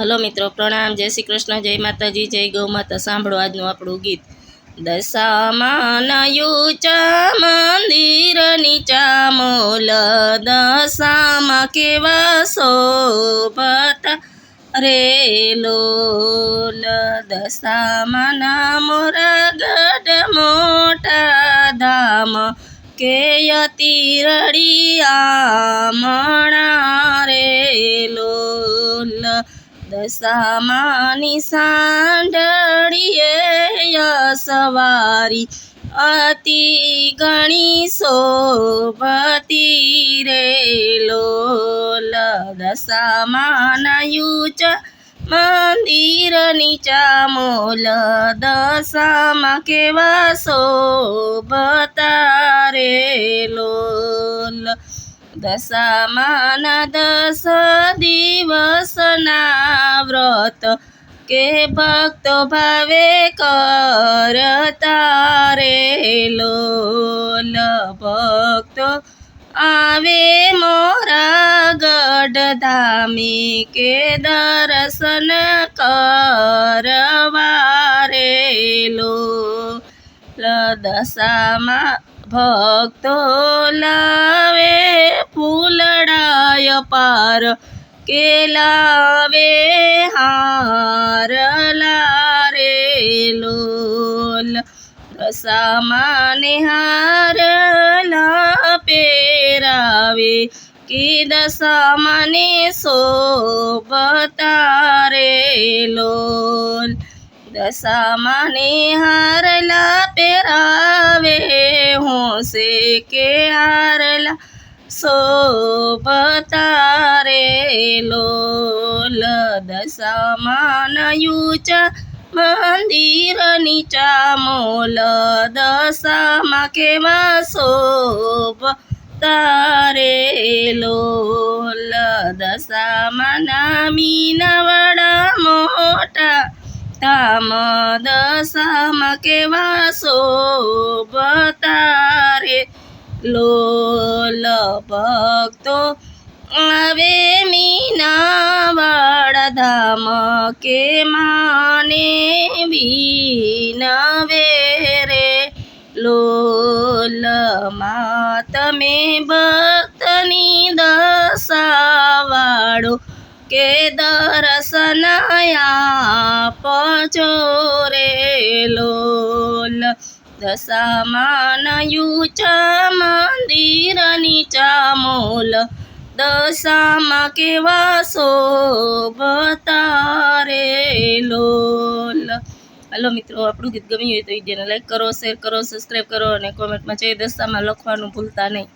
Hello મિત્રો, પ્રણામ. જય શ્રી કૃષ્ણ, જય માતાજી, જય ગૌ માતા. સાંભળો આજનું આપણું ગીત. દશામાં યુચા મંદિર નીચા મોલ દશામાં કેવા શોભતા રે લોલ. દશામાં ના મોરા ગઢ મોટા ધામ, કે અતિ રડિયા દશામાની સાંડળીએ સવારી અતિ ગણી શોભતી રે લોલ દશામાના યુચ મંદિર નીચા મોલ દશામાં કેવા શોભતા રે લોલ દશામાના દસ દિવસના વ્રત કે ભક્તો ભાવે કરતા રે લોલ ભક્તો આવે મોરા ગઢ ધામે કે દર્શન કરવા રે લો દશામાં ભક્તો લાવે ફૂલડાય પાર, કે લાવે હાર લારે લોલ. દશામાને હાર લા પેરાવે કે દશામાને શોભતા રે લોલ. દશામાને હારલા પહેરાવે હોશે કે હારલા શોભતા રે લોલ દશામાન યુચ મંદિર નીચા મોલ દશામાં કેવા શોભ તારે લોલ દશામાં નામીના વડા મોટા તામ દશામાં કેવા શોભતા રે લોલ ભક્તો. આવે મીના વાળા કે માને વિનવે રે લોલ મા, તમે ભક્તની દશાવાળો કે દર્શનાયા પચો રે. લોલ દશામાન યુચ મંદિર ચામોલ. દશામાં કેવા શોભતા રે લોલ. હલો મિત્રો, આપણું ગીત ગમ્યું હોય તો વિડીયોને લાઈક કરો શેર કરો સબસ્ક્રાઈબ કરો અને કોમેન્ટમાં જે દશામાં લખવાનું ભૂલતા નહીં.